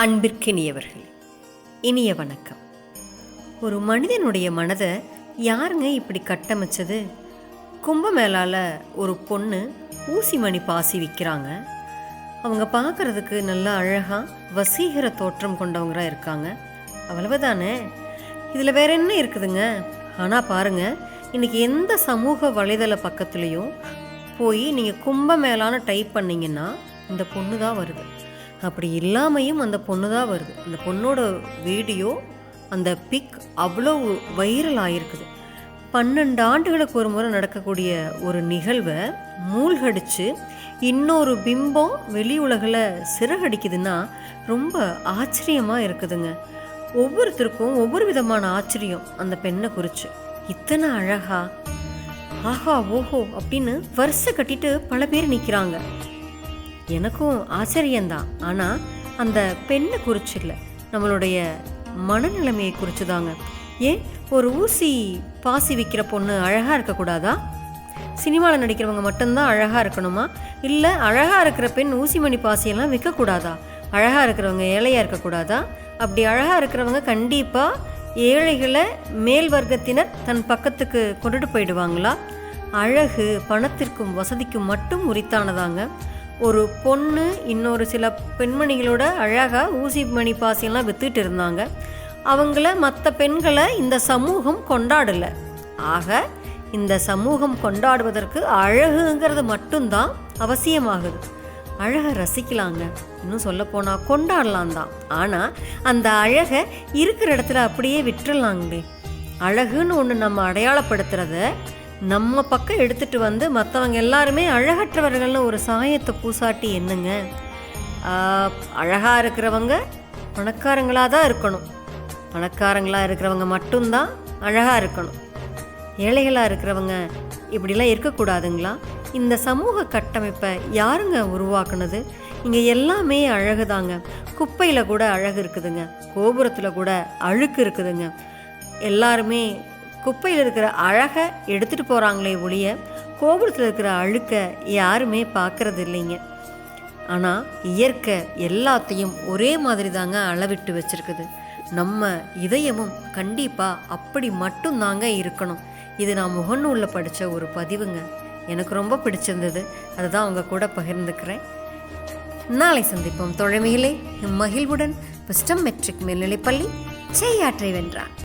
அன்பிற்கினியவர்கள் இனிய வணக்கம். ஒரு மனிதனுடைய மனதை யாருங்க இப்படி கட்டமைச்சது? கும்பமேளால ஒரு பொண்ணு ஊசி மணி பாசி விற்கிறாங்க அவங்க பார்க்கறதுக்கு நல்லா அழகாக வசீகர தோற்றம் கொண்டவங்களாக இருக்காங்க. அவ்வளவுதானே? இதில் வேற என்ன இருக்குதுங்க? ஆனால் பாருங்க இன்னைக்கு எந்த சமூக வலைதள பக்கத்துலேயும் போய் நீங்கள் கும்பமேளான்னு டைப் பண்ணிங்கன்னா இந்த பொண்ணு தான் வருது. அப்படி இல்லாமையும் அந்த பொண்ணு தான் வருது. அந்த பொண்ணோட வீடியோ அந்த பிக் அவ்வளோ வைரல் ஆயிருக்குது. பன்னெண்டு ஆண்டுகளுக்கு ஒரு முறை நடக்கக்கூடிய ஒரு நிகழ்வை மூழ்கடிச்சு இன்னொரு பிம்பம் வெளி உலகில் சிறகடிக்குதுன்னா ரொம்ப ஆச்சரியமாக இருக்குதுங்க. ஒவ்வொருத்தருக்கும் ஒவ்வொரு விதமான ஆச்சரியம் அந்த பெண்ணை குறித்து இத்தனை அழகா ஆஹா ஓஹோ அப்படின்னு வரிசை கட்டிட்டு பல பேர் நிற்கிறாங்க எனக்கும் ஆச்சரியந்தான் ஆனால் அந்த பெண்ணை குறிச்சு இல்லை நம்மளுடைய மனநிலைமையை குறிச்சுதாங்க. ஏன்? ஒரு ஊசி பாசி விற்கிற பொண்ணு அழகாக இருக்கக்கூடாதா? சினிமாவில் நடிக்கிறவங்க மட்டும்தான் அழகாக இருக்கணுமா? இல்லை அழகாக இருக்கிற பெண் ஊசி மணி பாசியெல்லாம் விற்கக்கூடாதா அழகாக இருக்கிறவங்க ஏழையாக இருக்கக்கூடாதா? அப்படி அழகாக இருக்கிறவங்க கண்டிப்பாக ஏழைகளை மேல் வர்க்கத்தினர் தன் பக்கத்துக்கு கொண்டுட்டு போயிடுவாங்களா? அழகு பணத்திற்கும் வசதிக்கும் மட்டும் உரித்தானதாங்க. ஒரு பொண்ணு இன்னொரு சில பெண்மணிகளோட அழகாக ஊசி மணி பாசியெல்லாம் வித்துட்டு இருந்தாங்க. அவங்கள மற்ற பெண்களை இந்த சமூகம் கொண்டாடலை. ஆக இந்த சமூகம் கொண்டாடுவதற்கு அழகுங்கிறது மட்டும்தான் அவசியமாகுது. அழகை ரசிக்கலாங்க. இன்னும் சொல்ல போனால் கொண்டாடலாம் தான். ஆனால் அந்த அழகை இருக்கிற இடத்துல அப்படியே விட்டுறலாங்களே. அழகுன்னு ஒன்று நம்ம அடையாளப்படுத்துறத நம்ம பக்கம் எடுத்துட்டு வந்து மற்றவங்க எல்லாருமே அழகற்றவர்கள்னு ஒரு சாயத்தை பூசாட்டி என்னங்க? அழகாக இருக்கிறவங்க பணக்காரங்களாக தான் இருக்கணும். பணக்காரங்களாக இருக்கிறவங்க மட்டும்தான் அழகாக இருக்கணும். ஏழைகளாக இருக்கிறவங்க இப்படிலாம் இருக்கக்கூடாதுங்களா? இந்த சமூக கட்டமைப்பை யாருங்க உருவாக்குனது? இங்கே எல்லாமே அழகு தாங்க குப்பையில் கூட அழகு இருக்குதுங்க. கோபுரத்தில் கூட அழுக்கு இருக்குதுங்க. எல்லாருமே குப்பையில் இருக்கிற அழகை எடுத்துகிட்டு போகிறாங்களே ஒழிய கோபுரத்தில் இருக்கிற அழுக்கை யாருமே பார்க்கறது இல்லைங்க. ஆனால் இயற்கை எல்லாத்தையும் ஒரே மாதிரி தாங்க அளவிட்டு வச்சுருக்குது. நம்ம இதயமும் கண்டிப்பாக அப்படி மட்டும் தாங்க இருக்கணும். இது நான் முகநூலில் படித்த ஒரு பதிவுங்க. எனக்கு ரொம்ப பிடிச்சிருந்தது. அதுதான் அவங்க கூட பகிர்ந்துக்கிறேன். நாளை சந்திப்போம். தொழமையிலே மகிழ்வுடன். பிஸ்டம் மெட்ரிக் மேல்நிலைப்பள்ளி. செய்யாற்றை வென்றான்.